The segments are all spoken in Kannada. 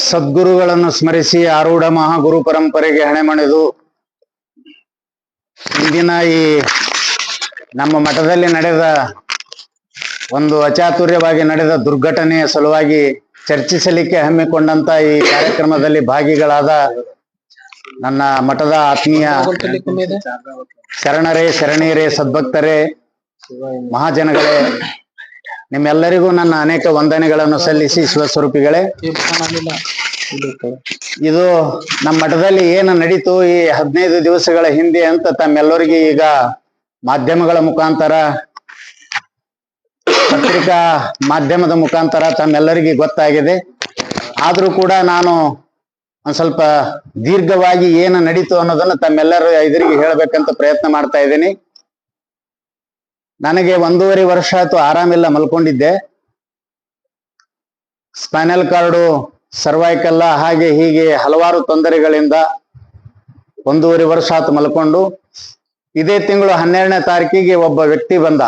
ಸದ್ಗುರುಗಳನ್ನು ಸ್ಮರಿಸಿ ಆರೂಢ ಮಹಾಗುರು ಪರಂಪರೆಗೆ ಹಣೆ ಮಣಿದು ಇಂದಿನ ಈ ನಮ್ಮ ಮಠದಲ್ಲಿ ನಡೆದ ಒಂದು ಅಚಾತುರ್ಯವಾಗಿ ನಡೆದ ದುರ್ಘಟನೆಯ ಸಲುವಾಗಿ ಚರ್ಚಿಸಲಿಕ್ಕೆ ಹಮ್ಮಿಕೊಂಡಂತ ಈ ಕಾರ್ಯಕ್ರಮದಲ್ಲಿ ಭಾಗಿಗಳಾದ ನನ್ನ ಮಠದ ಆತ್ಮೀಯ ಶರಣರೇ, ಶರಣೀಯರೇ, ಸದ್ಭಕ್ತರೇ, ಮಹಾಜನಗಳೇ ನಿಮ್ಮೆಲ್ಲರಿಗೂ ನನ್ನ ಅನೇಕ ವಂದನೆಗಳನ್ನು ಸಲ್ಲಿಸಿ ಶಿವಸ್ವರೂಪಿಗಳೇ ಇದು ನಮ್ಮ ಮಠದಲ್ಲಿ ಏನು ನಡೀತು ಈ ಹದಿನೈದು ದಿವಸಗಳ ಹಿಂದೆ ಅಂತ ತಮ್ಮೆಲ್ಲರಿಗೆ ಈಗ ಮಾಧ್ಯಮಗಳ ಮುಖಾಂತರ ಪತ್ರಿಕಾ ಮಾಧ್ಯಮದ ಮುಖಾಂತರ ತಮ್ಮೆಲ್ಲರಿಗೆ ಗೊತ್ತಾಗಿದೆ. ಆದ್ರೂ ಕೂಡ ನಾನು ಒಂದ್ ಸ್ವಲ್ಪ ದೀರ್ಘವಾಗಿ ಏನು ನಡೀತು ಅನ್ನೋದನ್ನ ತಮ್ಮೆಲ್ಲರ ಎದುರಿಗೆ ಹೇಳಬೇಕಂತ ಪ್ರಯತ್ನ ಮಾಡ್ತಾ ಇದ್ದೀನಿ. ನನಗೆ ಒಂದೂವರೆ ವರ್ಷ ಆಯ್ತು ಆರಾಮಿಲ್ಲ ಮಲ್ಕೊಂಡಿದ್ದೆ. ಸ್ಪೈನಲ್ ಕಾರ್ಡು, ಸರ್ವೈಕಲ್ಲ, ಹಾಗೆ ಹೀಗೆ ಹಲವಾರು ತೊಂದರೆಗಳಿಂದ ಒಂದೂವರೆ ವರ್ಷ ಆತು ಮಲ್ಕೊಂಡು. ಇದೇ ತಿಂಗಳು ಹನ್ನೆರಡನೇ ತಾರೀಕಿಗೆ ಒಬ್ಬ ವ್ಯಕ್ತಿ ಬಂದ.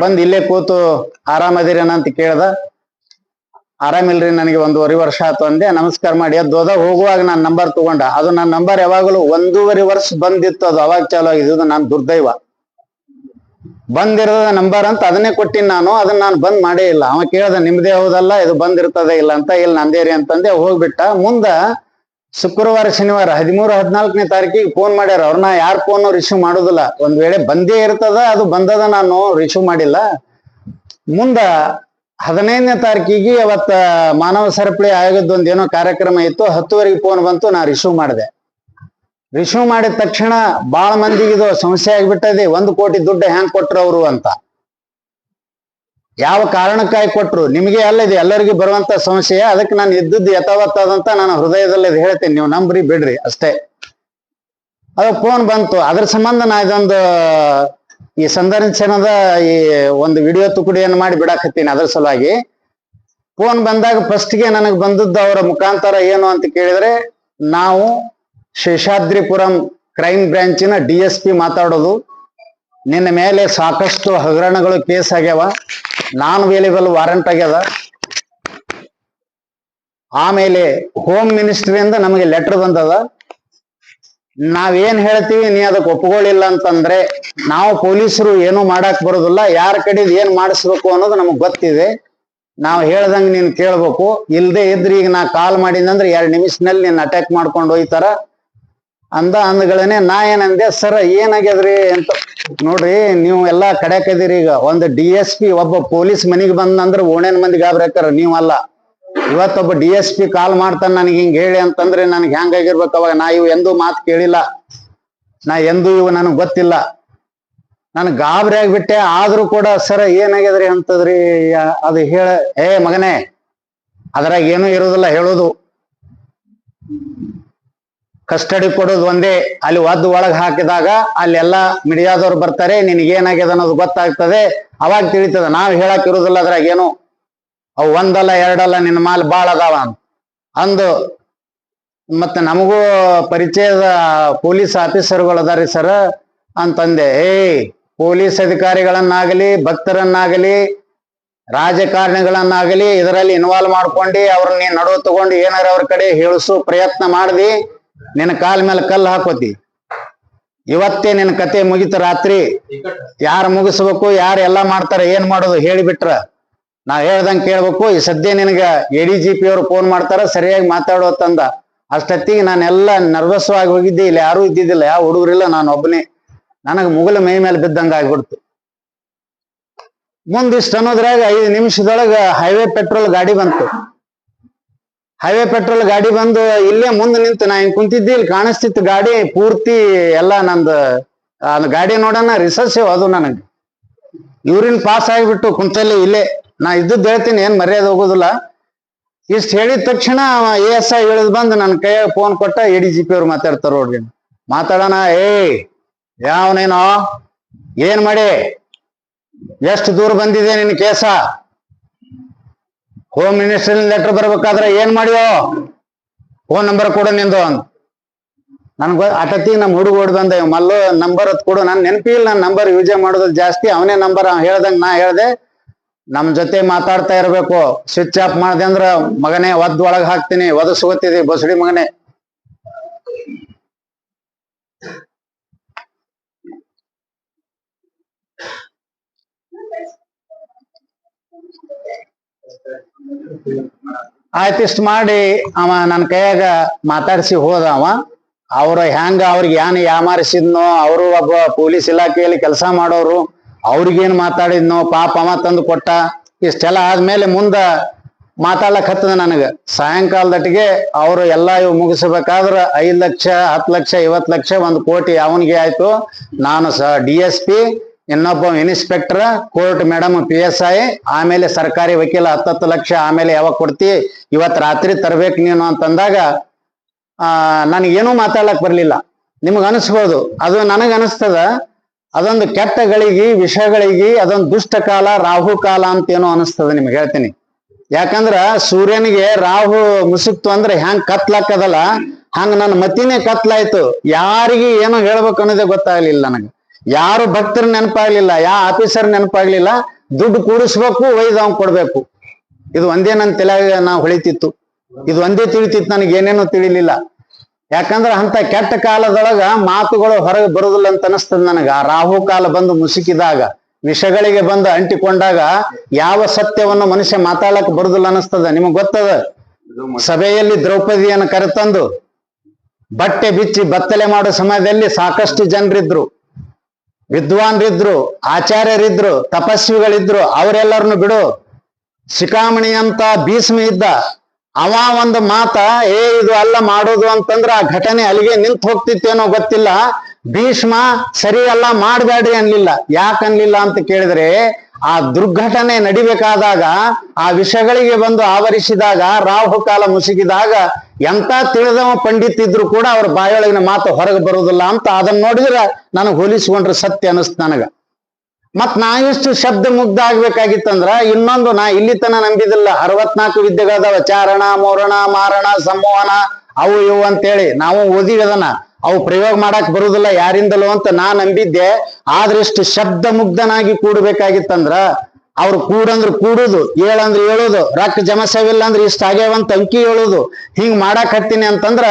ಬಂದ್ ಇಲ್ಲೇ ಕೂತು ಆರಾಮದಿರೇನ ಅಂತ ಕೇಳ್ದ. ಆರಾಮಿಲ್ರಿ ನನಗೆ ಒಂದೂವರೆ ವರ್ಷ ಆತು ಅಂದೆ. ನಮಸ್ಕಾರ ಮಾಡಿ. ಹೋದ ಹೋಗುವಾಗ ನಾನು ನಂಬರ್ ತಗೊಂಡ. ಅದು ನನ್ನ ನಂಬರ್ ಯಾವಾಗಲೂ ಒಂದೂವರೆ ವರ್ಷ ಬಂದಿತ್ತು. ಅದು ಅವಾಗ ಚಾಲು ಆಗಿದ್ದು. ನಾನು ದುರ್ದೈವ. ಬಂದಿರದ ನಂಬರ್ ಅಂತ ಅದನ್ನೇ ಕೊಟ್ಟಿನಿ ನಾನು, ಅದನ್ನ ನಾನು ಬಂದ್ ಮಾಡೇ ಇಲ್ಲ. ಅವ ಕೇಳ್ದ, ನಿಮ್ದೇ ಹೌದಲ್ಲ, ಇದು ಬಂದಿರ್ತದೆ ಇಲ್ಲ ಅಂತ ಇಲ್ಲಿ ನಂದೇರಿ ಅಂತಂದೆ ಹೋಗ್ಬಿಟ್ಟ. ಮುಂದ ಶುಕ್ರವಾರ, ಶನಿವಾರ, ಹದಿಮೂರು, ಹದಿನಾಲ್ಕನೇ ತಾರೀಕಿಗೆ ಫೋನ್ ಮಾಡ್ಯಾರ. ಅವ್ರನ್ನ ಯಾರು ಫೋನ್ ರಿಸೀವ್ ಮಾಡುದಿಲ್ಲ. ಒಂದ್ ವೇಳೆ ಬಂದೇ ಇರ್ತದ, ಅದು ಬಂದದ ನಾನು ರಿಸೀವ್ ಮಾಡಿಲ್ಲ. ಮುಂದ ಹದಿನೈದನೇ ತಾರೀಕಿಗೆ ಅವತ್ತ ಮಾನವ ಸರಪಳಿ ಆಯೋಗದ ಒಂದೇನೋ ಕಾರ್ಯಕ್ರಮ ಇತ್ತು. ಹತ್ತುವರೆಗೆ ಫೋನ್ ಬಂತು, ನಾ ರಿಸೀವ್ ಮಾಡಿದೆ. ರಿಸೀವ್ ಮಾಡಿದ ತಕ್ಷಣ ಬಾಳ ಮಂದಿಗೆ ಇದು ಸಮಸ್ಯೆ ಆಗಿಬಿಟ್ಟದೆ, ಒಂದು ಕೋಟಿ ದುಡ್ಡು ಹ್ಯಾಂಗ್ ಕೊಟ್ರು ಅವರು ಅಂತ. ಯಾವ ಕಾರಣಕ್ಕಾಗಿ ಕೊಟ್ರು? ನಿಮಗೆ ಅಲ್ಲ ಇದು ಎಲ್ಲರಿಗೂ ಬರುವಂತ ಸಮಸ್ಯೆ, ಅದಕ್ಕೆ ನಾನು ಇದ್ದದ್ದು ಯಥಾವತ್ತಾದಂತ ನಾನು ಹೃದಯದಲ್ಲಿ ಅದು ಹೇಳ್ತೇನೆ, ನೀವು ನಂಬ್ರಿ ಬಿಡ್ರಿ ಅಷ್ಟೇ. ಅದು ಫೋನ್ ಬಂತು, ಅದ್ರ ಸಂಬಂಧ ನಾ ಇದೊಂದು, ಈ ಸಂದರ್ಶನದ ಈ ಒಂದು ವಿಡಿಯೋ ತುಕುಡಿಯನ್ನು ಮಾಡಿ ಬಿಡಾಕತ್ತೀನಿ ಅದ್ರ ಸಲುವಾಗಿ. ಫೋನ್ ಬಂದಾಗ ಫಸ್ಟ್ಗೆ ನನಗೆ ಬಂದದ್ದು ಅವರ ಮುಖಾಂತರ ಏನು ಅಂತ ಕೇಳಿದ್ರೆ, ನಾವು ಶೇಷಾದ್ರಿಪುರಂ ಕ್ರೈಮ್ ಬ್ರಾಂಚಿನ ಡಿ ಎಸ್ ಪಿ ಮಾತಾಡೋದು. ನಿನ್ನ ಮೇಲೆ ಸಾಕಷ್ಟು ಹಗರಣಗಳು ಕೇಸ್ ಆಗ್ಯಾವ. ನಾನ್ ವೇಲೇಬಲ್ ವಾರಂಟ್ ಆಗ್ಯದ. ಆಮೇಲೆ ಹೋಮ್ ಮಿನಿಸ್ಟ್ರಿಯಿಂದ ನಮಗೆ ಲೆಟರ್ ಬಂದದ. ನಾವೇನ್ ಹೇಳ್ತೀವಿ, ನೀ ಅದಕ್ಕೆ ಒಪ್ಕೊಳ್ಳಿಲ್ಲ ಅಂತಂದ್ರೆ, ನಾವು ಪೊಲೀಸರು ಏನು ಮಾಡಕ್ ಬರೋದಿಲ್ಲ. ಯಾರ ಕಡೆದ್ ಏನ್ ಮಾಡಿಸ್ಬೇಕು ಅನ್ನೋದು ನಮಗ್ ಗೊತ್ತಿದೆ. ನಾವು ಹೇಳ್ದಂಗ ನೀನ್ ಕೇಳ್ಬೇಕು. ಇಲ್ದೇ ಇದ್ರೆ ಈಗ ನಾ ಕಾಲ್ ಮಾಡಿದಂದ್ರೆ ಎರಡ್ ನಿಮಿಷನಲ್ಲಿ ನೀನ್ ಅಟ್ಯಾಕ್ ಮಾಡ್ಕೊಂಡು ಹೋಯ್ತಾರ. ಅಂದ ಅಂದ್ಗಳೇನೆ ನಾ ಏನಂದೆ, ಸರ್, ಏನಾಗ್ಯದ್ರಿ? ಅಂತ. ನೋಡ್ರಿ, ನೀವು ಎಲ್ಲಾ ಕಡೆಕದಿರಿ ಈಗ. ಒಂದು ಡಿ ಎಸ್ ಪಿ ಒಬ್ಬ ಪೊಲೀಸ್ ಮನಿಗೆ ಬಂದಂದ್ರ ಓಣೇನ್ ಮಂದಿ ಗಾಬ್ರಾಕಾರ ನೀವಲ್ಲ ಇವತ್ತೊಬ್ಬ ಡಿ ಎಸ್ ಪಿ ಕಾಲ್ ಮಾಡ್ತಾನ ನನಗೆ ಹಿಂಗ್ ಹೇಳಿ ಅಂತಂದ್ರೆ ನನಗೆ ಹೆಂಗಾಗಿರ್ಬೇಕು ಅವಾಗ? ನಾ ಇವು ಎಂದೂ ಮಾತು ಕೇಳಿಲ್ಲ. ನಾ ಎಂದೂ ಇವು ನನಗ್ ಗೊತ್ತಿಲ್ಲ. ನನ್ ಗಾಬರಿ ಆಗ್ಬಿಟ್ಟೆ. ಆದ್ರೂ ಕೂಡ, ಸರ, ಏನಾಗ್ಯದ್ರಿ? ಅಂತದ್ರಿ ಅದು ಹೇಳ, ಏ, ಮಗನೇ, ಅದ್ರಾಗ ಏನೂ ಇರೋದಿಲ್ಲ. ಹೇಳೋದು. ಕಸ್ಟಡಿ ಕೊಡೋದು ಒಂದೇ. ಅಲ್ಲಿ ಒದ್ದು ಒಳಗೆ ಹಾಕಿದಾಗ ಅಲ್ಲೆಲ್ಲ ಮೀಡಿಯಾದವ್ರು ಬರ್ತಾರೆ, ನಿನಗೆ ಏನಾಗಿದೆ ಅನ್ನೋದು ಗೊತ್ತಾಗ್ತದೆ. ಅವಾಗ ತಿಳಿತದ. ನಾವು ಹೇಳಕ್ ಇರೋದಿಲ್ಲ ಅದ್ರಾಗ ಏನು. ಅವು ಒಂದಲ್ಲ, ಎರಡಲ್ಲ ನಿನ್ನ ಮಾಲ್ ಬಾಳ ಅದಾವ ಅಂದು ಮತ್ತೆ ನಮಗೂ ಪರಿಚಯದ ಪೊಲೀಸ್ ಆಫೀಸರ್ಗಳು ಅದಾರಿ ಸರ್ ಅಂತಂದೆ. ಏಯ್, ಪೊಲೀಸ್ ಅಧಿಕಾರಿಗಳನ್ನಾಗಲಿ, ಭಕ್ತರನ್ನಾಗಲಿ, ರಾಜಕಾರಣಿಗಳನ್ನಾಗಲಿ ಇದರಲ್ಲಿ ಇನ್ವಾಲ್ವ್ ಮಾಡ್ಕೊಂಡು ಅವ್ರನ್ನ ನಡುವ ತಗೊಂಡು ಏನಾರ ಅವ್ರ ಕಡೆ ಹೇಳಿಸೋ ಪ್ರಯತ್ನ ಮಾಡ್ದಿ. ನಿನ್ನ ಕಾಲ್ ಮೇಲೆ ಕಲ್ಲು ಹಾಕೋತಿ. ಇವತ್ತೇ ನಿನ್ನ ಕತೆ ಮುಗಿತ ರಾತ್ರಿ. ಯಾರು ಮುಗಿಸ್ಬೇಕು, ಯಾರು ಎಲ್ಲಾ ಮಾಡ್ತಾರ, ಏನ್ ಮಾಡೋದು ಹೇಳಿಬಿಟ್ರ ನಾ ಹೇಳ್ದಂಗ್ ಕೇಳ್ಬೇಕು, ಈ ಸದ್ಯ ನಿನಗ ಎ ಡಿ ಜಿ ಪಿ ಅವ್ರು ಫೋನ್ ಮಾಡ್ತಾರ, ಸರಿಯಾಗಿ ಮಾತಾಡೋ ತಂದ. ಅಷ್ಟೊತ್ತಿಗೆ ನಾನೆಲ್ಲ ನರ್ವಸ್ ಆಗಿ ಹೋಗಿದ್ದೆ, ಇಲ್ಲಿ ಯಾರು ಇದ್ದಿದ್ದಿಲ್ಲ, ಯಾವ ಹುಡುಗರಿಲ್ಲ, ನಾನು ಒಬ್ಬನೇ. ನನಗೆ ಮುಗಲ ಮೈ ಮೇಲೆ ಬಿದ್ದಂಗ ಆಗ್ಬಿಡ್ತು. ಮುಂದಿಷ್ಟು ಅನ್ನೋದ್ರಾಗ ಐದು ನಿಮಿಷದೊಳಗ ಹೈವೇ ಪೆಟ್ರೋಲ್ ಗಾಡಿ ಬಂತು. ಹೈವೇ ಪೆಟ್ರೋಲ್ ಗಾಡಿ ಬಂದು ಇಲ್ಲೇ ಮುಂದೆ ನಿಂತು ನಾ ಹಿಂಗ್ ಕುಂತಿದ್ದೆ, ಇಲ್ಲಿ ಕಾಣಿಸ್ತಿತ್ತು ಗಾಡಿ ಪೂರ್ತಿ ಎಲ್ಲ ನಂದು ಅದು ಗಾಡಿ ನೋಡೋಣ ರಿಸರ್ಸಿವ್ ಅದು ನನಗೆ. ಇವ್ರಿನ್ ಪಾಸ್ ಆಗಿಬಿಟ್ಟು ಕುಂತಲ್ಲಿ ಇಲ್ಲೇ. ನಾ ಇದ್ದದ್ದು ಹೇಳ್ತೀನಿ, ಏನ್ ಮರ್ಯಾದೆ ಹೋಗೋದಿಲ್ಲ. ಇಷ್ಟು ಹೇಳಿದ ತಕ್ಷಣ ಎ ಎಸ್ ಐ ಇಳಿದ್ ಬಂದು ನನ್ನ ಕೈಯಾಗ ಫೋನ್ ಕೊಟ್ಟ ಎ ಡಿ ಜಿ ಪಿ ಅವ್ರು ಮಾತಾಡ್ತಾರ ನೋಡ್ರಿ. ಮಾತಾಡೋಣ, ಏಯ್, ಯಾವನೇನೋ, ಏನ್ ಮಾಡಿ? ಎಷ್ಟು ದೂರ ಬಂದಿದೆ ನಿನ್ ಕೇಸ? ಹೋಮ್ ಮಿನಿಸ್ಟರ್ ಲೆಟರ್ ಬರ್ಬೇಕಾದ್ರೆ ಏನ್ ಮಾಡಿಯೋ ಫೋನ್ ನಂಬರ್ ಕೊಡು ನಿಂದು ಅಂತ. ನನ್ಗ ಅಟತಿ ನಮ್ಮ ಹುಡುಗ ಓಡ್ ಬಂದ ಮಲ್ಲು ನಂಬರ್ ಅದ್ ಕೊಡು. ನನ್ ನೆನಪಿಲ್ಲ ನನ್ನ ನಂಬರ್ ಯೂಸೇ ಮಾಡೋದು ಜಾಸ್ತಿ. ಅವನೇ ನಂಬರ್ ಹೇಳ್ದಂಗ್ ನಾ ಹೇಳ್ದೆ. ನಮ್ ಜೊತೆ ಮಾತಾಡ್ತಾ ಇರ್ಬೇಕು. ಸ್ವಿಚ್ ಆಫ್ ಮಾಡ್ದೆ ಅಂದ್ರ ಮಗನೇ ಒದ್ ಒಳಗ್ ಹಾಕ್ತೀನಿ. ಒದಸ್ಕೋತಿದಿ ಬಸಡಿ ಮಗನೇ. ಆಯ್ತು, ಇಷ್ಟ ಮಾಡಿ ಅವ ನನ್ನ ಕೈಯಾಗ ಮಾತಾಡಿಸಿ ಹೋದ ಅವ. ಅವ್ರ ಹೆಂಗ ಅವ್ರಿಗೆ ಏನ್ ಯಾಮಾರಿಸಿದ್ನೋ, ಅವರು ಒಬ್ಬ ಪೊಲೀಸ್ ಇಲಾಖೆಯಲ್ಲಿ ಕೆಲಸ ಮಾಡೋರು ಅವ್ರಿಗೇನ್ ಮಾತಾಡಿದ್ನೋ, ಪಾಪ ಅವ ತಂದು ಕೊಟ್ಟ. ಇಷ್ಟೆಲ್ಲ ಆದ್ಮೇಲೆ ಮುಂದ ಮಾತಾಡ್ಲಕ್ ಹತ್ತದ ನನಗ. ಸಾಯಂಕಾಲದಟ್ಟಿಗೆ ಅವರು ಎಲ್ಲಾ ಇವು ಮುಗಿಸ್ಬೇಕಾದ್ರ ಐದ್ ಲಕ್ಷ, ಹತ್ತು ಲಕ್ಷ ಐವತ್ ಲಕ್ಷ, ಒಂದ್ ಕೋಟಿ ಅವನಿಗೆ ಆಯ್ತು. ನಾನು ಡಿ ಎಸ್ ಪಿ ಇನ್ನೊಬ್ಬ inspector court madam P S I ಆಮೇಲೆ ಸರ್ಕಾರಿ ವಕೀಲ ಹತ್ತತ್ತು ಲಕ್ಷ ಆಮೇಲೆ ಯಾವಾಗ ಕೊಡ್ತಿ, ಇವತ್ ರಾತ್ರಿ ತರ್ಬೇಕು ನೀನು ಅಂತಂದಾಗ, ಆ, ನನಗೇನು ಮಾತಾಡಕ್ ಬರ್ಲಿಲ್ಲ. ನಿಮ್ಗೆ ಅನಿಸ್ಬೋದು, ಅದು ನನಗೆ ಅನಿಸ್ತದ. ಅದೊಂದು ಕೆಟ್ಟ ಗಳಿಗೆ ವಿಷಯಗಳಿಗೆ ಅದೊಂದು ದುಷ್ಟ ಕಾಲ, ರಾಹು ಕಾಲ ಅಂತ ಏನೋ ಅನಿಸ್ತದ ನಿಮ್ಗೆ ಹೇಳ್ತೀನಿ. ಯಾಕಂದ್ರ ಸೂರ್ಯನಿಗೆ ರಾಹು ಮುಸುಕ್ತು ಅಂದ್ರೆ ಹೆಂಗ್ ಕತ್ಲಾಕದಲ್ಲ, ಹಂಗ ನನ್ನ ಮತಿನೇ ಕತ್ಲಾಯ್ತು. ಯಾರಿಗೆ ಏನೋ ಹೇಳ್ಬೇಕು ಅನ್ನೋದೇ ಗೊತ್ತಾಗ್ಲಿಲ್ಲ ನನಗೆ. ಯಾರು ಭಕ್ತರ ನೆನಪಾಗ್ಲಿಲ್ಲ ಯಾವ ಆಫೀಸರ್ ನೆನಪಾಗ್ಲಿಲ್ಲ, ದುಡ್ಡು ಕೂಡಿಸ್ಬೇಕು, ಒಯ್ದು ಅವ್ನ್ ಕೊಡ್ಬೇಕು. ಇದು ಒಂದೇ ನನ್ನ ತಲೆಯಾಗ ನಾ ಹೊಳಿತಿತ್ತು. ಇದು ಒಂದೇ ತಿಳಿತಿತ್ತು, ನನಗೆ ಏನೇನೋ ತಿಳಿಲಿಲ್ಲ. ಯಾಕಂದ್ರ ಅಂತ ಕೆಟ್ಟ ಕಾಲದೊಳಗ ಮಾತುಗಳು ಹೊರಗೆ ಬರುದಿಲ್ಲ ಅಂತ ಅನಸ್ತದ ನನಗ. ರಾಹು ಕಾಲ ಬಂದು ಮುಸುಕಿದಾಗ, ವಿಷಗಳಿಗೆ ಬಂದು ಅಂಟಿಕೊಂಡಾಗ ಯಾವ ಸತ್ಯವನ್ನು ಮನುಷ್ಯ ಮಾತಾಡಕ್ ಬರುದಿಲ್ಲ ಅನಸ್ತದ? ನಿಮಗ್ ಗೊತ್ತದ? ಸಭೆಯಲ್ಲಿ ದ್ರೌಪದಿಯನ್ನು ಕರೆತಂದು ಬಟ್ಟೆ ಬಿಚ್ಚಿ ಬತ್ತಲೆ ಮಾಡೋ ಸಮಯದಲ್ಲಿ ಸಾಕಷ್ಟು ಜನರಿದ್ರು. ವಿದ್ವಾನ್ರಿದ್ರು, ಆಚಾರ್ಯರಿದ್ರು, ತಪಸ್ವಿಗಳಿದ್ರು, ಅವರೆಲ್ಲರನ್ನು ಬಿಡು. ಶಿಖಾಮಣಿ ಅಂತ ಭೀಷ್ಮ ಇದ್ದ, ಅವ ಒಂದು ಮಾತ, ಏ, ಇದು ಅಲ್ಲ ಮಾಡೋದು ಅಂತಂದ್ರೆ ಆ ಘಟನೆ ಅಲ್ಲಿಗೆ ನಿಂತು ಹೋಗ್ತಿತ್ತೇನೋ ಗೊತ್ತಿಲ್ಲ. ಭೀಷ್ಮ, ಸರಿ ಅಲ್ಲ ಮಾಡಬೇಡ್ರಿ ಅನ್ಲಿಲ್ಲ. ಯಾಕನ್ಲಿಲ್ಲ ಅಂತ ಕೇಳಿದ್ರೆ ಆ ದುರ್ಘಟನೆ ನಡಿಬೇಕಾದಾಗ, ಆ ವಿಷಯಗಳಿಗೆ ಬಂದು ಆವರಿಸಿದಾಗ, ರಾಹು ಕಾಲ ಮುಸುಗಿದಾಗ ಎಂತ ತಿಳಿದವ ಪಂಡಿತ್ ಇದ್ರು ಕೂಡ ಅವ್ರ ಬಾಯೊಳಗಿನ ಮಾತು ಹೊರಗೆ ಬರುವುದಿಲ್ಲ ಅಂತ ಅದನ್ನ ನೋಡಿದ್ರೆ ನನಗೆ ಹೋಲಿಸ್ಕೊಂಡ್ರೆ ಸತ್ಯ ಅನಿಸ್ತ ನನಗ. ಮತ್ ನಾ ಇಷ್ಟು ಶಬ್ದ ಮುಗ್ಧ ಆಗ್ಬೇಕಾಗಿತ್ತಂದ್ರ ಇನ್ನೊಂದು ನಾ ಇಲ್ಲಿ ತನ ನಂಬಿದಿಲ್ಲ. ಅರವತ್ನಾಲ್ಕು ವಿದ್ಯೆಗಳದಾವ, ಚಾರಣ, ಮೋರಣ, ಮಾರಣ ಸಂಮೋಹನ ಅವು ಇವು ಅಂತೇಳಿ ನಾವು ಓದಿವಿ ಅದನ್ನ. ಅವು ಪ್ರಯೋಗ ಮಾಡಕ್ ಬರುದಿಲ್ಲ, ಯಾರಿಂದಲೋ ಅಂತ ನಾ ನಂಬಿದ್ದೆ. ಆದ್ರೆ ಇಷ್ಟು ಶಬ್ದ ಮುಗ್ಧನಾಗಿ ಕೂಡ್ಬೇಕಾಗಿತ್ತಂದ್ರ, ಅವ್ರು ಕೂಡಂದ್ರೆ ಕೂಡುದು, ಏಳಂದ್ರ ಹೇಳೋದು ರೊಕ್ಕ ಜಮಸವಿಲ್ಲ ಅಂದ್ರೆ ಇಷ್ಟ ಆಗ್ಯಾವಂತ ಅಂಕಿ ಹೇಳುದು, ಹಿಂಗ್ ಮಾಡಕ್ ಹತ್ತೀನಿ ಅಂತಂದ್ರ,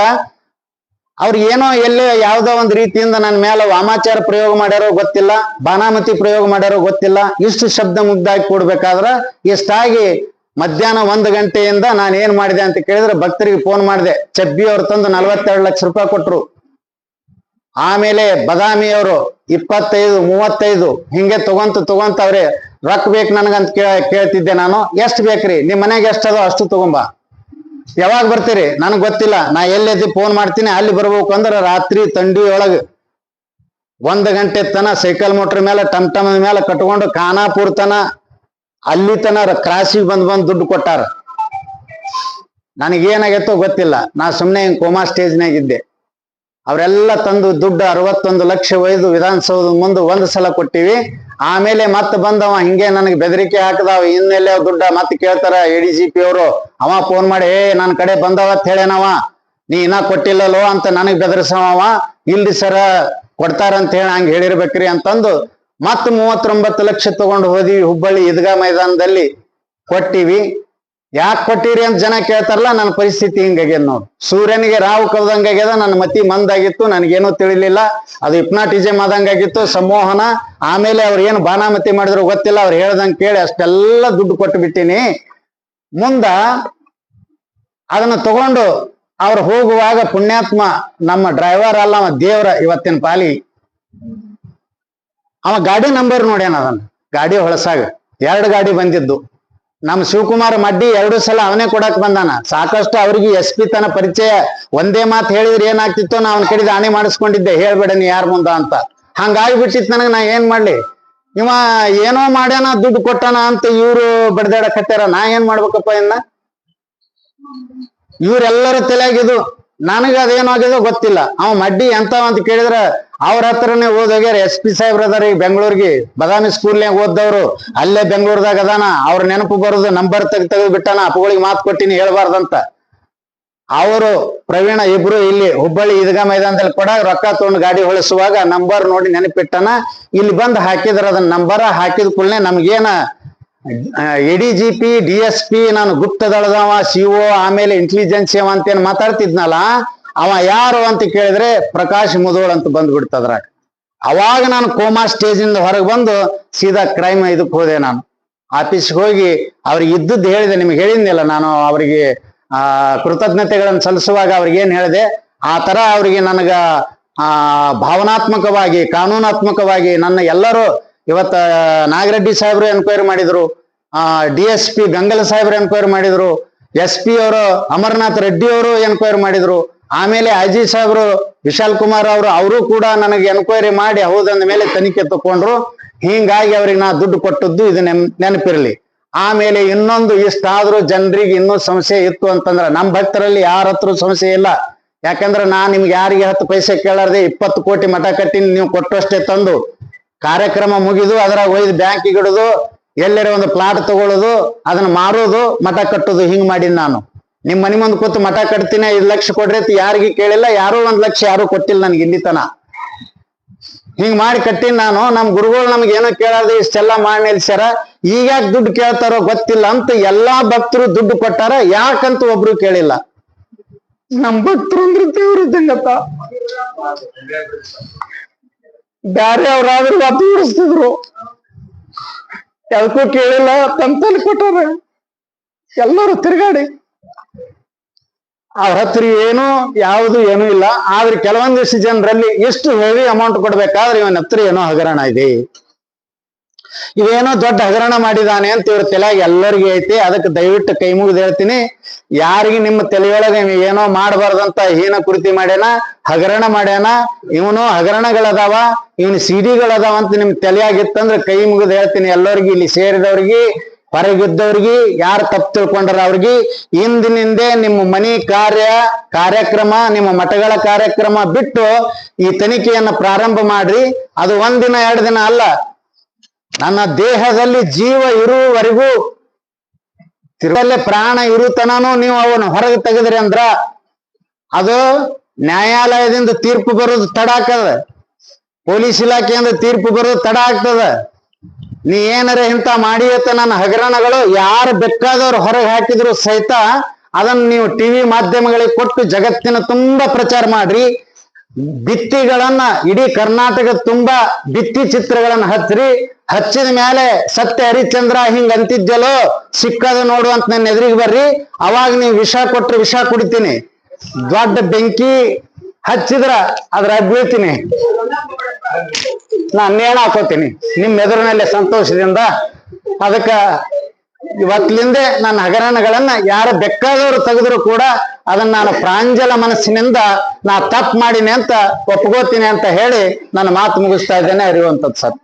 ಅವ್ರು ಏನೋ ಎಲ್ಲೇ ಯಾವ್ದೋ ಒಂದ್ ರೀತಿಯಿಂದ ನನ್ನ ಮೇಲೆ ವಾಮಾಚಾರ ಪ್ರಯೋಗ ಮಾಡ್ಯಾರೋ ಗೊತ್ತಿಲ್ಲ, ಬಾನಾಮತಿ ಪ್ರಯೋಗ ಮಾಡ್ಯಾರೋ ಗೊತ್ತಿಲ್ಲ, ಇಷ್ಟು ಶಬ್ದ ಮುಗ್ದಾಗಿ ಕೂಡ್ಬೇಕಾದ್ರ, ಇಷ್ಟಾಗಿ ಮಧ್ಯಾಹ್ನ ಒಂದು ಗಂಟೆಯಿಂದ ನಾನು ಏನ್ ಮಾಡಿದೆ ಅಂತ ಕೇಳಿದ್ರೆ ಭಕ್ತರಿಗೆ ಫೋನ್ ಮಾಡಿದೆ, ಚಬ್ಬಿ ಅವ್ರು ತಂದು ನಲ್ವತ್ತೆರಡು ಲಕ್ಷ ರೂಪಾಯಿ ಕೊಟ್ರು. ಆಮೇಲೆ ಬದಾಮಿಯವರು ಇಪ್ಪತ್ತೈದು, ಮೂವತ್ತೈದು ಹಿಂಗೆ ತಗೊಂತ ತಗೊಂತ ಅವ್ರೆ, ರೊಕ್ಕ ಬೇಕು ನನಗಂತ ಕೇಳ, ಕೇಳ್ತಿದ್ದೆ ನಾನು, ಎಷ್ಟು ಬೇಕ್ರಿ? ನಿಮ್ ಮನೆಗೆ ಎಷ್ಟದೋ ಅಷ್ಟು ತಗೊಂಬ. ಯಾವಾಗ ಬರ್ತೀರಿ? ನನಗೆ ಗೊತ್ತಿಲ್ಲ. ನಾ ಎಲ್ಲೆದ್ದು ಫೋನ್ ಮಾಡ್ತೀನಿ, ಅಲ್ಲಿ ಬರ್ಬೇಕು ಅಂದ್ರೆ ರಾತ್ರಿ ತಂಡಿ ಒಳಗ ಒಂದ್ ಗಂಟೆ ತನ ಸೈಕಲ್ ಮೋಟ್ರ್ ಮೇಲೆ ಟಮ್ ಟಮ್ ಮೇಲೆ ಕಟ್ಕೊಂಡು ಖಾನಾಪುರ್ ತನ, ಅಲ್ಲಿ ತನ ಕ್ರಾಸಿಗೆ ಬಂದ್ ಬಂದ್ ದುಡ್ಡು ಕೊಟ್ಟಾರ. ನನಗೇನಾಗೈತೋ ಗೊತ್ತಿಲ್ಲ. ನಾ ಸುಮ್ಮನೆ ಹಿಂಗೆ ಕೋಮಾ ಸ್ಟೇಜ್ನಾಗ ಇದ್ದೆ. ಅವರೆಲ್ಲ ತಂದು ದುಡ್ಡು ಅರವತ್ತೊಂದು ಲಕ್ಷ ಒಯ್ದು ವಿಧಾನಸೌಧದ ಮುಂದೆ ಒಂದು ಸಲ ಕೊಟ್ಟಿವಿ. ಆಮೇಲೆ ಮತ್ತೆ ಬಂದವ, ಹಿಂಗೆ ನನಗೆ ಬೆದರಿಕೆ ಹಾಕದವ, ಇನ್ನೆಲ್ಲ ದುಡ್ಡ ಮತ್ತೆ ಕೇಳ್ತಾರ ಎ ಡಿ ಜಿ ಪಿ ಅವರು. ಅವ ಫೋನ್ ಮಾಡಿ, ಏ ನನ್ನ ಕಡೆ ಬಂದವ ಅಂತ ಹೇಳೇನವ? ನೀ ಇನ್ನ ಕೊಟ್ಟಿಲ್ಲಲ್ಲೋ ಅಂತ ನನಗ್ ಬೆದರ್ಸವ ಇಲ್ರಿ ಸರ ಕೊಡ್ತಾರಂತ ಹೇಳಿ ಹಂಗ ಹೇಳಿರ್ಬೇಕ್ರಿ ಅಂತಂದು ಮತ್ ಮೂವತ್ತೊಂಬತ್ತು ಲಕ್ಷ ತಗೊಂಡು ಹೋದಿವಿ ಹುಬ್ಬಳ್ಳಿ ಈದ್ಗಾ ಮೈದಾನದಲ್ಲಿ. ಕೊಟ್ಟಿವಿ. ಯಾಕೆ ಕೊಟ್ಟಿರಿ ಅಂತ ಜನ ಕೇಳ್ತಾರಲ್ಲ, ನನ್ನ ಪರಿಸ್ಥಿತಿ ಹಿಂಗಾಗ್ಯದ ನೋಡು. ಸೂರ್ಯನಿಗೆ ರಾವು ಕವ್ದಂಗಾಗ್ಯದ ನನ್ನ ಮತಿ ಮಂದಾಗಿತ್ತು, ನನಗೇನು ತಿಳಿಲಿಲ್ಲ. ಅದು ಹಿಪ್ನಾಟಿಸಮ್ ಆದಂಗಾಗಿತ್ತು, ಸಂಮೋಹನ. ಆಮೇಲೆ ಅವ್ರು ಏನು ಬಾನಾಮತಿ ಮಾಡಿದ್ರು ಗೊತ್ತಿಲ್ಲ, ಅವ್ರು ಹೇಳ್ದಂಗೆ ಕೇಳಿ ಅಷ್ಟೆಲ್ಲ ದುಡ್ಡು ಕೊಟ್ಟು ಬಿಟ್ಟಿನಿ. ಮುಂದ ಅದನ್ನ ತಗೊಂಡು ಅವ್ರು ಹೋಗುವಾಗ ಪುಣ್ಯಾತ್ಮ ನಮ್ಮ ಡ್ರೈವರ್ ಅಲ್ಲ, ಅವ ದೇವ್ರ ಇವತ್ತಿನ ಪಾಲಿ. ಅವ ಗಾಡಿ ನಂಬರ್ ನೋಡ್ಯಾನ ಅದನ್ನ. ಗಾಡಿ ಹೊಳಸಾಗ ಎರಡು ಗಾಡಿ ಬಂದಿದ್ದು. ನಮ್ಮ ಶಿವಕುಮಾರ್ ಮಡ್ಡಿ ಎರಡು ಸಲ ಅವನೇ ಕೊಡಕ್ ಬಂದಾನ. ಸಾಕಷ್ಟು ಅವ್ರಿಗೆ ಎಸ್ ಪಿ ತನ ಪರಿಚಯ, ಒಂದೇ ಮಾತು ಹೇಳಿದ್ರೆ ಏನಾಗ್ತಿತ್ತೋ ನಾ ಅವ್ನ ಕಡೆದು ಆಣೆ ಮಾಡಿಸ್ಕೊಂಡಿದ್ದೆ ಹೇಳ್ಬೇಡನಿ ಯಾರ ಮುಂದ ಅಂತ. ಹಂಗಾಗಿ ಬಿಟ್ಟಿತ್ತು ನನಗೆ ನಾ ಏನ್ ಮಾಡ್ಲಿ? ಇವ ಏನೋ ಮಾಡ್ಯಾನ, ದುಡ್ಡು ಕೊಟ್ಟಾನ ಅಂತ ಇವ್ರು ಬಡ್ದಾಡಕತ್ತಾರ ನಾ ಏನ್ ಮಾಡ್ಬೇಕಪ್ಪ ಇನ್ನ? ಇವ್ರೆಲ್ಲರ ತಲೆಯಾಗಿದು ನನಗ ಅದೇನಾಗಿದೋ ಗೊತ್ತಿಲ್ಲ. ಅವ ಮಡ್ಡಿ ಎಂತಾವ ಅಂತ ಕೇಳಿದ್ರ ಅವ್ರ ಹತ್ರನೇ ಓದೋಗ್ಯಾರ ಎಸ್ ಪಿ ಸಾಹೇಬ್ರ ಅದಾರ ಈಗ ಬೆಂಗಳೂರಿಗೆ. ಬದಾಮಿ ಸ್ಕೂಲ್ನಾಗ ಓದ್ದವ್ರು, ಅಲ್ಲೇ ಬೆಂಗಳೂರದಾಗ ಅದಾನ. ಅವ್ರ ನೆನಪು ಬರೋದು ನಂಬರ್ ತೆಗ್ ತೆಗೆದು ಬಿಟ್ಟಾನ, ಅಪ್ಪಗಳಿಗೆ ಮಾತು ಕೊಟ್ಟಿನಿ, ಹೇಳ್ಬಾರ್ದಂತ. ಅವರು ಪ್ರವೀಣ ಇಬ್ರು ಇಲ್ಲಿ ಹುಬ್ಬಳ್ಳಿ ಈದ್ಗಾ ಮೈದಾನದಲ್ಲಿ ಕೂಡ ರೊಕ್ಕ ತಗೊಂಡು ಗಾಡಿ ಹೊಳಿಸುವಾಗ ನಂಬರ್ ನೋಡಿ ನೆನಪಿಟ್ಟನ. ಇಲ್ಲಿ ಬಂದು ಹಾಕಿದ್ರ ಅದನ್ನ ನಂಬರ್ ಹಾಕಿದ ಕೂಡಲೇ ನಮ್ಗೇನ D G P, D S P, ನಾನು ಗುಪ್ತದಳದವ, ಸಿ ಒ, ಆಮೇಲೆ ಇಂಟೆಲಿಜೆನ್ಸ್ ಅವ ಅಂತೇನ್ ಮಾತಾಡ್ತಿದ್ನಲ್ಲ ಅವ ಯಾರು ಅಂತ ಕೇಳಿದ್ರೆ ಪ್ರಕಾಶ್ ಮುದೋಳ್ ಅಂತ ಬಂದ್ಬಿಡ್ತದ್ರಾಗ ಅವಾಗ ನಾನು ಕೋಮಾ ಸ್ಟೇಜ್ ಇಂದ ಹೊರಗೆ ಬಂದು ಸೀದಾ ಕ್ರೈಮ್ ಇದಕ್ಕೆ ಹೋದೆ ನಾನು. ಆಫೀಸ್ಗೆ ಹೋಗಿ ಅವ್ರಿಗೆ ಇದ್ದದ್ದು ಹೇಳಿದೆ, ನಿಮ್ಗೆ ಹೇಳಿದ್ನಿಲ್ಲ ನಾನು ಅವರಿಗೆ, ಆ, ಕೃತಜ್ಞತೆಗಳನ್ನು ಸಲ್ಲಿಸುವಾಗ ಅವ್ರಿಗೆ ಏನ್ ಹೇಳಿದೆ, ಆ ತರ ಅವರಿಗೆ ನನಗ, ಆ, ಭಾವನಾತ್ಮಕವಾಗಿ, ಕಾನೂನಾತ್ಮಕವಾಗಿ ನನ್ನ ಎಲ್ಲರೂ ಇವತ್ತ ನಾಗರೆಡ್ಡಿ ಸಾಹೇಬ್ರು ಎನ್ಕ್ವೈರಿ ಮಾಡಿದ್ರು, ಆ ಡಿ ಎಸ್ ಪಿ ಗಂಗಲ ಸಾಹೇಬ್ರು ಎನ್ಕ್ವೈರಿ ಮಾಡಿದ್ರು ಎಸ್ ಪಿ ಅವರು ಅಮರನಾಥ್ ರೆಡ್ಡಿ ಅವರು ಎನ್ಕ್ವೈರಿ ಮಾಡಿದ್ರು ಆಮೇಲೆ ಅಜಿ ಸಾಹೇಬ್ರು, ವಿಶಾಲ್ ಕುಮಾರ್ ಅವರು ಅವರು ಕೂಡ ನನಗೆ ಎನ್ಕ್ವೈರಿ ಮಾಡಿ ಹೌದಂದ ಮೇಲೆ ತನಿಖೆ ತಕೊಂಡ್ರು. ಹಿಂಗಾಗಿ ಅವ್ರಿಗೆ ನಾ ದುಡ್ಡು ಕೊಟ್ಟದ್ದು ಇದು ನೆನ್- ನೆನಪಿರ್ಲಿ. ಆಮೇಲೆ ಇನ್ನೊಂದು ಇಷ್ಟಾದ್ರೂ ಜನರಿಗೆ ಇನ್ನೂ ಸಮಸ್ಯೆ ಇತ್ತು ಅಂತಂದ್ರ ನಮ್ಮ ಭಕ್ತರಲ್ಲಿ ಯಾರ ಹತ್ರ ಸಮಸ್ಯೆ ಇಲ್ಲ. ಯಾಕಂದ್ರೆ ನಾ ನಿಮ್ಗೆ ಯಾರಿಗೆ ಹತ್ತು ಪೈಸೆ ಕೇಳಾರ್ದೆ ಇಪ್ಪತ್ತು ಕೋಟಿ ಮಠ ಕಟ್ಟಿ ನೀವು ಕೊಟ್ಟಷ್ಟೇ ತಂದು. ಕಾರ್ಯಕ್ರಮ ಮುಗಿದು ಅದ್ರಾಗ ಒಯ್ದು ಬ್ಯಾಂಕಿಗೆ ಇಡೋದು ಎಲ್ಲರ ಒಂದು ಪ್ಲಾಟ್ ತಗೊಳ್ಳೋದು ಅದನ್ನ ಮಾರೋದು, ಮಠ ಕಟ್ಟೋದು ಹಿಂಗ್ ಮಾಡಿದ್ ನಾನು. ನಿಮ್ ಮನಿ ಮುಂದ್ ಕೂತ್ ಮಠ ಕಟ್ತೀನಿ, ಐದ್ ಲಕ್ಷ ಕೊಡ್ರಿ ಅಂತ ಯಾರಿಗೂ ಕೇಳಿಲ್ಲ, ಯಾರು ಒಂದ್ ಲಕ್ಷ, ಯಾರು ಕೊಟ್ಟಿಲ್ಲ ನನ್ಗೆ ಇಲ್ಲಿ ಹಿಂಗ್ ಮಾಡಿ ಕಟ್ಟೀನಿ ನಾನು, ನಮ್ ಗುರುಗಳು ನಮ್ಗೆ ಏನೋ ಕೇಳಾರ್ದೆ, ಇಷ್ಟೆಲ್ಲ ಮಾಡಿ ನಿಲ್ಸ್ಯಾರ. ಈಗ ಯಾಕೆ ದುಡ್ಡು ಕೇಳ್ತಾರೋ ಗೊತ್ತಿಲ್ಲ ಅಂತ ಎಲ್ಲಾ ಭಕ್ತರು ದುಡ್ಡು ಕೊಟ್ಟಾರ, ಯಾಕಂತ ಒಬ್ರು ಕೇಳಿಲ್ಲ. ನಮ್ ಭಕ್ತರು ಅಂದ್ರೆ ದೇವ್ರ ಇದ್ದಂಗಪ್ಪ. ಬ್ಯಾರೆ ಅವ್ರಾದ್ರೂ ಒತ್ತು ಎಲ್ಕೂ ಕೇಳಿಲ್ಲ ತಂತಲ್ಲಿ ಕೊಟ್ಟಾರ ಎಲ್ಲರೂ ತಿರ್ಗಾಡಿ. ಅವ್ರ ಹತ್ರ ಏನು, ಯಾವುದು ಏನೂ ಇಲ್ಲ. ಆದ್ರೆ ಕೆಲವೊಂದಿಷ್ಟು ಜನರಲ್ಲಿ ಎಷ್ಟು ಹೆವಿ ಅಮೌಂಟ್ ಕೊಡ್ಬೇಕಾದ್ರೆ ಇವನ್ ಹತ್ರ ಏನೋ ಹಗರಣ ಇದೆ. ಇವೇನೋ ದೊಡ್ಡ ಹಗರಣ ಮಾಡಿದಾನೆ ಅಂತ ಇವ್ರ ತಲೆಯಾಗ ಎಲ್ಲರಿಗೂ ಐತಿ. ಅದಕ್ಕೆ ದಯವಿಟ್ಟು ಕೈ ಮುಗಿದು ಹೇಳ್ತೀನಿ. ಯಾರಿಗೆ ನಿಮ್ಮ ತಲೆಯೊಳಗೆ ಏನೋ ಮಾಡಬಾರ್ದಂತ ಹೀನ ಕೃತಿ ಮಾಡ್ಯಾನ, ಹಗರಣ ಮಾಡ್ಯಾನ, ಇವನು ಹಗರಣಗಳದಾವ, ಇವನು ಸಿಡಿಗಳದಾವ ಅಂತ ನಿಮ್ ತಲೆಯಾಗಿತ್ತಂದ್ರೆ ಕೈ ಮುಗಿದು ಹೇಳ್ತೀನಿ. ಎಲ್ಲರಿಗೂ ಇಲ್ಲಿ ಸೇರಿದವ್ರಿಗೆ ಹೊರಗಿದ್ದವ್ರಿಗೆ ಯಾರು ತಪ್ಪು ತಿಳ್ಕೊಂಡಾರ ಅವ್ರಿಗೆ ಇಂದಿನಿಂದೆ ನಿಮ್ಮ ಮನಿ ಕಾರ್ಯ, ಕಾರ್ಯಕ್ರಮ, ನಿಮ್ಮ ಮಠಗಳ ಕಾರ್ಯಕ್ರಮ ಬಿಟ್ಟು ಈ ತನಿಖೆಯನ್ನು ಪ್ರಾರಂಭ ಮಾಡ್ರಿ. ಅದು ಒಂದಿನ, ಎರಡು ದಿನ ಅಲ್ಲ. ನನ್ನ ದೇಹದಲ್ಲಿ ಜೀವ ಇರುವವರೆಗೂ ತಿರುಗಲ್ಲೇ ಪ್ರಾಣ ಇರುತನೂ ನೀವು ಅವನು ಹೊರಗೆ ತೆಗೆದ್ರಿ ಅಂದ್ರ ಅದು ನ್ಯಾಯಾಲಯದಿಂದ ತೀರ್ಪು ಬರೋದು ತಡ ಆಗ್ತದ. ಪೊಲೀಸ್ ಇಲಾಖೆಯಿಂದ ತೀರ್ಪು ಬರೋದು ತಡ ಆಗ್ತದ. ನೀ ಏನಾರ ಇಂತ ಮಾಡಿ ಅಂತ ನನ್ನ ಹಗರಣಗಳು ಯಾರು ಬೇಕಾದವ್ರು ಹೊರಗೆ ಹಾಕಿದ್ರು ಸಹಿತ ಅದನ್ನ ನೀವು ಟಿವಿ ಮಾಧ್ಯಮಗಳಿಗೆ ಕೊಟ್ಟು ಜಗತ್ತಿನ ತುಂಬಾ ಪ್ರಚಾರ ಮಾಡ್ರಿ. ಬಿತ್ತಿಗಳನ್ನ ಇಡೀ ಕರ್ನಾಟಕ ತುಂಬಾ ಬಿತ್ತಿ ಚಿತ್ರಗಳನ್ನ ಹಚ್ಚ್ರಿ ಹಚ್ಚಿದ ಮೇಲೆ ಸತ್ಯ ಹರಿಶ್ಚಂದ್ರ ಹಿಂಗ್ ಅಂತಿದ್ಯಲೋ ಸಿಕ್ಕದ ನೋಡು ಅಂತ ನನ್ನ ಎದುರಿಗೆ ಬರ್ರಿ. ಅವಾಗ ನೀವು ವಿಷ ಕೊಟ್ರೆ ವಿಷ ಕುಡಿತೀನಿ. ದೊಡ್ಡ ಬೆಂಕಿ ಹಚ್ಚಿದ್ರ ಅದ್ರ ಬೀಳ್ತೀನಿ ನಾ ನೇಣ ಹಾಕೋತೀನಿ. ನಿಮ್ಮ ಎದುರಿನಲ್ಲಿ ಸಂತೋಷದಿಂದ ಅದಕ್ಕ ಇವತ್ತಲಿಂದೆ ನನ್ನ ಹಗರಣಗಳನ್ನ ಯಾರು ಬೇಕಾದವರು ತೆಗೆದ್ರು ಕೂಡ ಅದನ್ನ ನಾನು ಪ್ರಾಂಜಲ ಮನಸ್ಸಿನಿಂದ ನಾ ತಪ್ಪು ಮಾಡೀನಿ ಅಂತ ಒಪ್ಕೋತೀನಿ ಅಂತ ಹೇಳಿ ನನ್ನ ಮಾತು ಮುಗಿಸ್ತಾ ಇದ್ದೇನೆ, ಅರಿಯುವಂಥದ್ದು ಸರ್.